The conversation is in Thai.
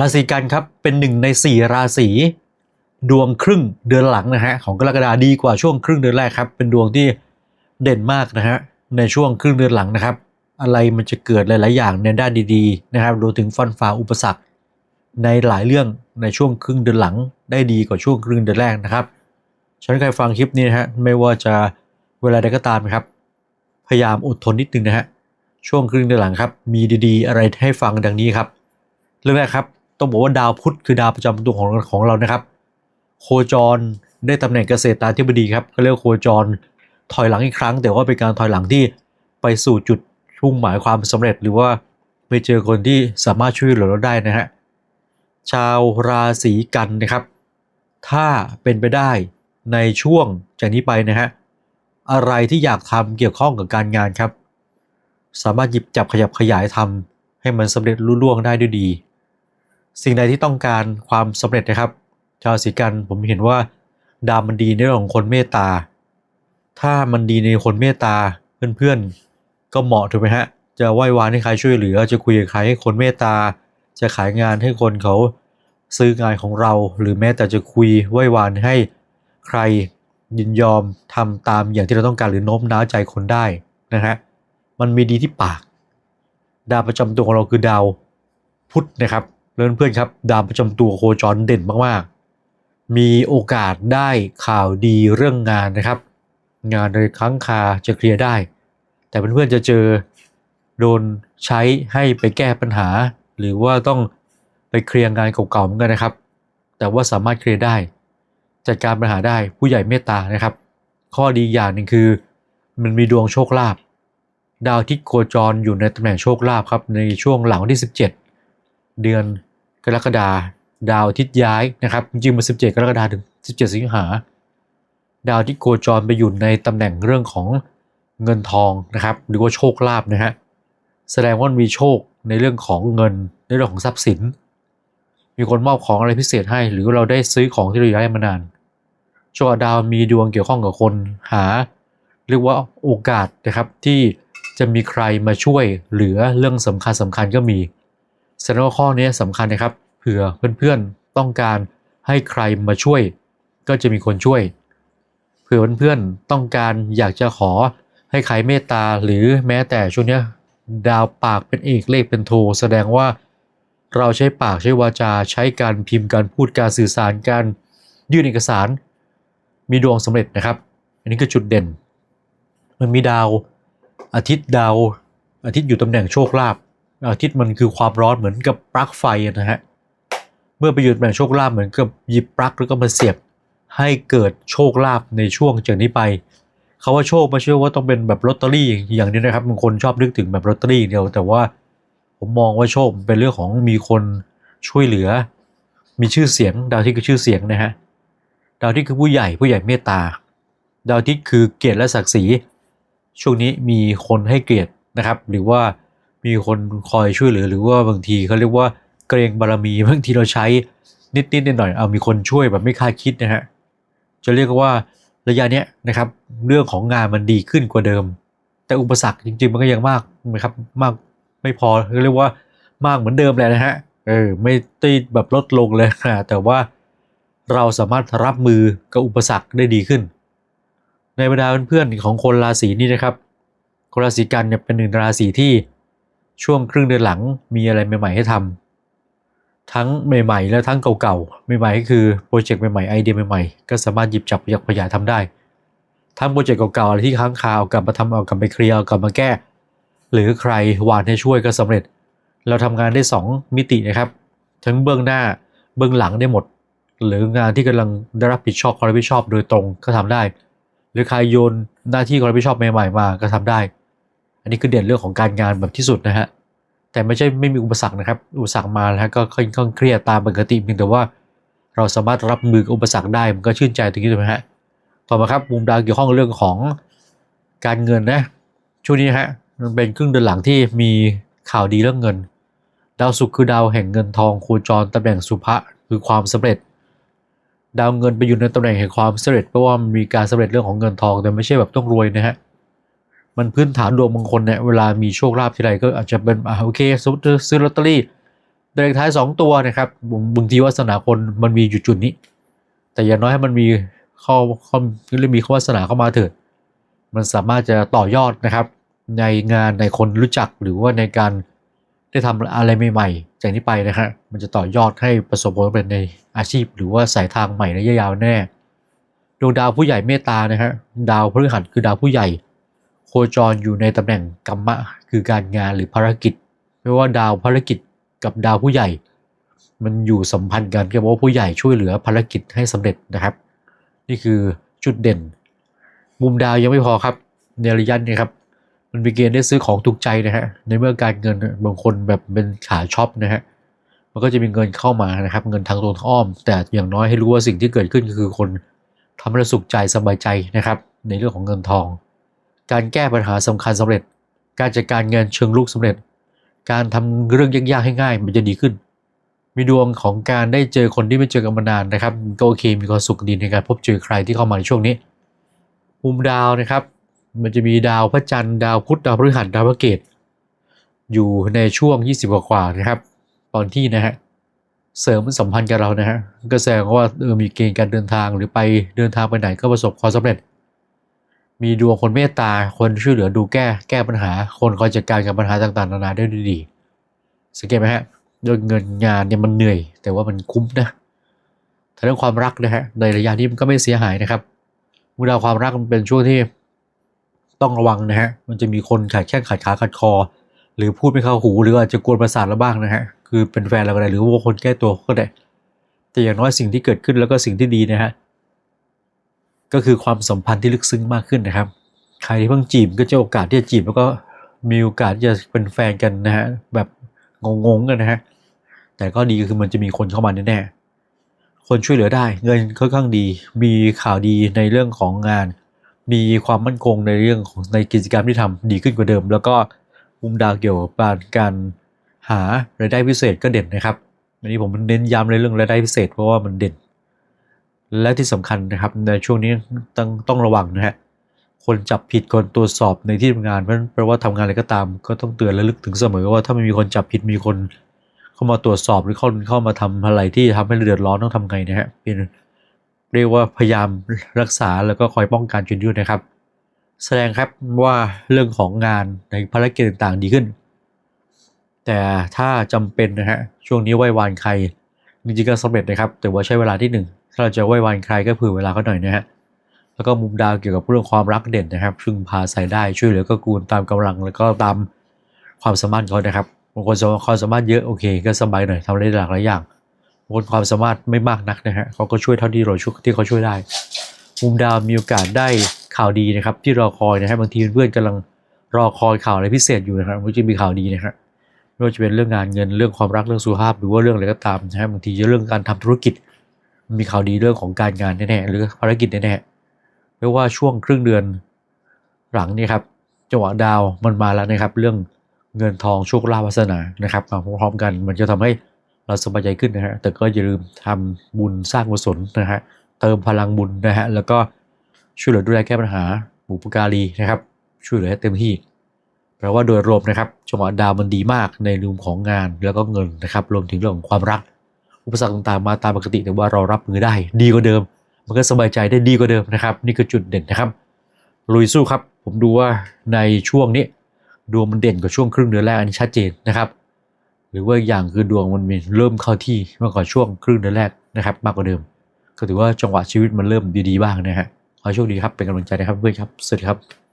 ราศีกันครับเป็นหนึ่งในสี่ราศีดวงครึ่งเดือนหลังนะฮะของกรกฎาดีกว่าช่วงครึ่งเดือนแรกครับ เป็นดวงที่เด่นมากนะฮะในช่วงครึ่งเดือนหลังนะครับ อะไรมันจะเกิดหลาย ๆ อย่างในด้านดี ๆ นะครับรวมถึงฟันฝ่าอุปสรรค ในหลายเรื่องในช่วงครึ่งเดือนหลัง ได้ดีกว่าช่วงครึ่งเดือนแรกนะครับฉันใครฟังคลิปนี้นะฮะไม่ว่าจะเวลาใดก็ตามครับ พยายามอดทนนิดนึงนะฮะช่วงครึ่งเดือนหลังครับ มีดี ๆ อะไรให้ฟังดังนี้ครับ เรื่องแรกครับ ต้องบอกว่าดาวพุธคือดาวประจำตัวของของเรานะครับ โคจรได้ตำแหน่งเกษตรตาธิบดีครับก็เรียกโคจรถอยหลังอีกครั้ง แต่ว่าเป็นการถอยหลังที่ไปสู่จุดมุ่งหมายความสำเร็จ หรือว่าไปเจอคนที่สามารถช่วยเหลือเราได้นะฮะชาวราศีกันนะครับ ถ้าเป็นไปได้ในช่วงจากนี้ไปนะฮะอะไรที่อยากทำเกี่ยวข้องกับการงานครับ สามารถหยิบจับขยับขยายทำให้มันสำเร็จรุ่ล่วงได้ด้วยดี สิ่งใดที่ต้องการความสำเร็จนะครับ ชาวราศีกันผมเห็นว่า ดาวมันดีในเรื่องของคนเมตตา ถ้ามันดีในคนเมตตาเพื่อนๆ ก็เหมาะถูกไหมฮะ จะไหว้วานให้ใครช่วยเหลือ จะคุยกับใครให้คนเมตตา จะขายงานให้คนเขาซื้องานของเรา หรือแม้แต่จะคุยไหว้วานให้ใครยินยอมทำตามอย่างที่เราต้องการหรือโน้มน้าวใจคนได้นะฮะ มันมีดีที่ปาก ดาวประจำตัวของเราคือดาวพุธนะครับ เพื่อนๆครับดาวประจำตัวโคจรเด่นมากๆ มีโอกาสได้ข่าวดีเรื่องงานนะครับ งานโดยครั้งคาจะเคลียร์ได้ แต่เพื่อนๆจะเจอโดนใช้ให้ไปแก้ปัญหา หรือว่าต้องไปเคลียร์งานเก่าๆเหมือนกันนะครับ แต่ว่าสามารถเคลียร์ได้ จัดการปัญหาได้ผู้ใหญ่เมตตานะครับ ข้อดีอย่างหนึ่งคือ มันมีดวงโชคลาภดาวที่โคจรอยู่ในตำแหน่งโชคลาภครับในช่วงหลังที่ 17 เดือน กรกฎาดาวอาทิตย์ย้ายนะครับจริงๆมัน17 กรกฎาถึง 17 สิงหา ดาวที่โคจรไปอยู่ในตำแหน่งเรื่องของเงินทองนะครับ หรือว่าโชคลาภนะฮะแสดงว่ามีโชคในเรื่องของเงินในเรื่องของทรัพย์สิน มีคนมอบของอะไรพิเศษให้ หรือเราได้ซื้อของที่เราอยากได้มานานโชคดาวมีดวงเกี่ยวข้องกับคนหา เรียกว่าโอกาสนะครับที่จะมีใครมาช่วยเหลือเรื่องสำคัญสำคัญก็มีแสดงว่าข้อนี้สำคัญนะครับ เผื่อเพื่อนๆต้องการให้ใครมาช่วย ก็จะมีคนช่วย เผื่อเพื่อนๆต้องการอยากจะขอให้ใครเมตตาหรือแม้แต่ช่วงนี้ดาวปากเป็นเอกเลขเป็นโท แสดงว่าเราใช้ปากใช้วาจาใช้การพิมพ์การพูดการสื่อสารการยื่นเอกสาร มีดวงสำเร็จนะครับ อันนี้คือจุดเด่น มันมีดาวอาทิตย์ดาวอาทิตย์อยู่ตำแหน่งโชคลาภอาทิตย์มันคือความร้อนเหมือนกับปลั๊กไฟนะฮะ เมื่อไปอยู่ตำแห่งโชคลาภเหมือนกับหยิบปลั๊กแล้วก็มาเสียบให้เกิดโชคลาภในช่วงจากนี้ไปคาว่าโชคไม่ใช่ว่าต้องเป็นแบบลอตเตอรี่อย่างนี้นะครับบางคนชอบนึกถึงแบบลอตเตอรี่เดียว แต่ว่าผมมองว่าโชคเป็นเรื่องของมีคนช่วยเหลือ มีชื่อเสียง ดาวที่คือชื่อเสียงนะฮะดาวที่คือผู้ใหญ่ผู้ใหญ่เมตตา ดาวที่คือเกียรติและศักดิ์ศรี ช่วงนี้มีคนให้เกียรตินะครับ หรือว่ามีคนคอยช่วยเหลือหรือว่าบางทีเขาเรียกว่า เกรงบารมีบางทีเราใช้นิดนิดหน่อยๆเอามีคนช่วยแบบไม่คาดคิดนะฮะจะเรียกว่าระยะเนี้ยนะครับเรื่องของงานมันดีขึ้นกว่าเดิม แต่อุปสรรคจริง ๆ มันก็ยังมากนะครับมากไม่พอเรียกว่ามากเหมือนเดิมแหละนะฮะเออไม่ได้แบบลดลงเลยนะแต่ว่าเราสามารถรับมือกับอุปสรรคได้ดีขึ้น ในบรรดาเพื่อนๆของคนราศีนี้นะครับคนราศีกันเนี่ยเป็นหนึ่งราศีที่ช่วงครึ่งเดือนหลังมีอะไรใหม่ๆให้ทำ ทั้งใหม่ๆ และทั้งเก่าๆ ใหม่ๆก็คือโปรเจกต์ใหม่ๆ ไอเดียใหม่ๆ ก็สามารถหยิบจับขยับขยายทำได้ ทั้งโปรเจกต์เก่าๆ อะไรที่ค้างคาเอากลับมาทำเอากลับไปเคลียร์เอากลับมาแก้ หรือใครวานให้ช่วยก็สำเร็จ เราทำงานได้ 2 มิตินะครับ ทั้งเบื้องหน้าเบื้องหลังได้หมด หรืองานที่กำลังได้รับผิดชอบความรับผิดชอบโดยตรงก็ทำได้ หรือใครโยนหน้าที่ความรับผิดชอบใหม่ๆ มาก็ทำได้ อันนี้คือเด่นเรื่องของการงานแบบที่สุดนะฮะ แต่ไม่ใช่ไม่มีอุปสรรคนะครับ อุปสรรคมาแล้วก็ค่อนข้างเครียดตามปกติเพียงแต่ว่า เราสามารถรับมือกับอุปสรรคได้มันก็ชื่นใจตรงนี้ถูกไหมฮะต่อมาครับมุมดาวเกี่ยวข้องเรื่องของการเงินนะช่วงนี้ฮะมันเป็นครึ่งเดือนหลังที่มีข่าวดีเรื่องเงิน ดาวศุกร์คือดาวแห่งเงินทองโคจรตำแหน่งสุภะคือความสำเร็จ ดาวเงินไปอยู่ในตำแหน่งแห่งความสำเร็จเพราะว่ามันมีการสำเร็จเรื่องของเงินทองแต่ไม่ใช่แบบต้องรวยนะฮะ มันพื้นฐานดวงบางคนเนี่ยเวลามีโชคลาภทีไรก็อาจจะเป็นอ่าโอเคซื้อลอตเตอรี่เลขท้ายสองตัวนะครับบางทีวาสนาคนมันมีอยู่จุดนี้ แต่อย่างน้อยให้มันมีข้อข้อเรื่อมีข้อวาสนาเข้ามาเถิดมันสามารถจะต่อยอดนะครับ ในงานในคนรู้จักหรือว่าในการได้ทำอะไรใหม่ๆจากนี้ไปนะฮะมันจะต่อยอดให้ประสบผลสำเร็จในอาชีพ หรือว่าสายทางใหม่ระยะยาวแน่ดวงดาวผู้ใหญ่เมตตานะฮะดาวพฤหัสคือดาวผู้ใหญ่ โคจรอยู่ในตำแหน่งกรรมะ คือการงานหรือภารกิจ ไม่ว่าดาวภารกิจกับดาวผู้ใหญ่ มันอยู่สัมพันธ์กันก็บอกว่าผู้ใหญ่ช่วยเหลือภารกิจให้สำเร็จนะครับ นี่คือจุดเด่น มุมดาวยังไม่พอครับในระยะนี้ครับมันมีเกณฑ์ได้ซื้อของถูกใจนะฮะในเมื่อการเงินบางคนแบบเป็นขาช็อปนะฮะมันก็จะมีเงินเข้ามานะครับ เงินทางตรงทางอ้อม แต่อย่างน้อยให้รู้ว่าสิ่งที่เกิดขึ้นก็คือคนทำให้เราสุขใจสบายใจนะครับ ในเรื่องของเงินทอง การแก้ปัญหาสำคัญสำเร็จ การจัดการเงินเชิงลุกสำเร็จ การทำเรื่องยากๆให้ง่ายมันจะดีขึ้น มีดวงของการได้เจอคนที่ไม่เจอกันมานานนะครับก็โอเคมีความสุขดีในการพบเจอใครที่เข้ามาในช่วงนี้ มุมดาวนะครับ มันจะมีดาวพระจันทร์ดาวพุธดาวพฤหัสดาวพระเกตอยู่ในช่วง 20 กว่านะครับ ตอนที่นะฮะเสริมสัมพันธ์กับเรานะฮะก็แสดงว่าเออมีเกณฑ์การเดินทางหรือไปเดินทางไปไหนก็ประสบความสำเร็จ มีดวงคนเมตตา คนช่วยเหลือดูแก้แก้ปัญหา คนคอยจัดการกับปัญหาต่างๆ นานาได้ดีสังเกตไหมฮะเรื่องเงินงานเนี่ยมันเหนื่อย แต่ว่ามันคุ้มนะถ้าเรื่องความรักนะฮะในระยะนี้มันก็ไม่เสียหายนะครับเวลาความรักมันเป็นช่วงที่ต้องระวังนะฮะ มันจะมีคนขาดแข้งขาดขาขาดคอ หรือพูดไม่เข้าหูหรืออาจจะกวนประสาทเราบ้างนะฮะ คือเป็นแฟนเราก็ได้หรือว่าคนแก้ตัวก็ได้ แต่อย่างน้อยสิ่งที่เกิดขึ้นแล้วก็สิ่งที่ดีนะฮะ ก็คือความสัมพันธ์ที่ลึกซึ้งมากขึ้นนะครับ ใครที่เพิ่งจีบก็จะโอกาสที่จะจีบแล้วก็มีโอกาสที่จะเป็นแฟนกันนะฮะแบบงงๆกันนะฮะแต่ก็ดีก็คือมันจะมีคนเข้ามาแน่ๆคนช่วยเหลือได้ เงินค่อนข้างดี มีข่าวดีในเรื่องของงาน มีความมั่นคงในเรื่องของในกิจกรรมที่ทำดีขึ้นกว่าเดิม แล้วก็มุมดาวเกี่ยวกับการหารายได้พิเศษก็เด่นนะครับอันนี้ผมเน้นย้ำในเรื่องรายได้พิเศษเพราะว่ามันเด่น และที่สำคัญนะครับในช่วงนี้ต้องต้องระวังนะฮะคนจับผิดคนตรวจสอบในที่ทำงานเพราะแปลว่าทำงานอะไรก็ตาม ก็ต้องเตือนและลึกถึงเสมอว่าถ้าไม่มีคนจับผิดมีคน เข้ามาตรวจสอบหรือเข้าเข้ามาทำอะไรที่ทำให้เราเดือดร้อนต้องทำไงนะฮะเป็นเรียกว่าพยายามรักษาแล้วก็คอยป้องกันจุดยืนนะครับ แสดงครับว่าเรื่องของงานในภารกิจต่างๆดีขึ้น แต่ถ้าจำเป็นนะฮะช่วงนี้ไหว้วานใครจริงๆก็สำเร็จนะครับ แต่ว่าใช้เวลาที่หนึ่งถ้าเราจะไหว้วานใครก็เผื่อเวลาเขาหน่อยนะฮะแล้วก็มุมดาวเกี่ยวกับเรื่องความรักเด่นนะครับ ซึ่งพาใส่ได้ช่วยเหลือก็กูลตามกำลังแล้วก็ตามความสามารถเขานะครับบางคนความสามารถเยอะโอเค ก็สบายหน่อยทำได้หลากหลายอย่างบางคนความสามารถไม่มากนักนะฮะเขาก็ช่วยเท่าที่เราช่วยที่เขาช่วยได้ มุมดาวมีโอกาสได้ข่าวดีนะครับ ที่รอคอยนะฮะบางทีเพื่อนๆกำลังรอคอยข่าวอะไรพิเศษอยู่นะครับมันจะมีข่าวดีนะครับไม่ว่าจะเป็นเรื่องงานเงินเรื่องความรักเรื่องสุขภาพหรือว่าเรื่องอะไรก็ตามนะฮะบางทีจะเรื่องการทำธุรกิจ มีข่าวดีเรื่องของการงานแน่ๆหรือภารกิจแน่ๆไม่ว่าช่วงครึ่งเดือนหลังนี่ครับจังหวะดาวมันมาแล้วนะครับ เรื่องเงินทองโชคลาภวาสนานะครับมาพร้อมๆกันมันจะทำให้เราสบายใจขึ้นนะฮะแต่ก็อย่าลืมทำบุญสร้างกุศลนะฮะเติมพลังบุญนะฮะแล้วก็ช่วยเหลือดูแลแก้ปัญหาบุปการีนะครับช่วยเหลือให้เต็มที่แปลว่าโดยรวมนะครับจังหวะดาวมันดีมากในเรื่องของงานแล้วก็เงินนะครับรวมถึงเรื่องของความรัก อุปสรรคต่างๆมาตามปกติแต่ว่าเรารับมือได้ ดีกว่าเดิม มันก็สบายใจได้ดีกว่าเดิมนะครับ นี่คือจุดเด่นนะครับ ลุยสู้ครับ ผมดูว่าในช่วงนี้ดวงมันเด่นกว่าช่วงครึ่งเดือนแรกอันนี้ชัดเจนนะครับ หรือว่าอีกอย่างคือดวงมันเริ่มเข้าที่มากกว่าช่วงครึ่งเดือนแรกนะครับ มากกว่าเดิม ก็ถือว่าจังหวะชีวิตมันเริ่มดีๆบ้างนะฮะขอโชคดีครับเป็นกำลังใจนะครับเพื่อนครับสวัสดีครับ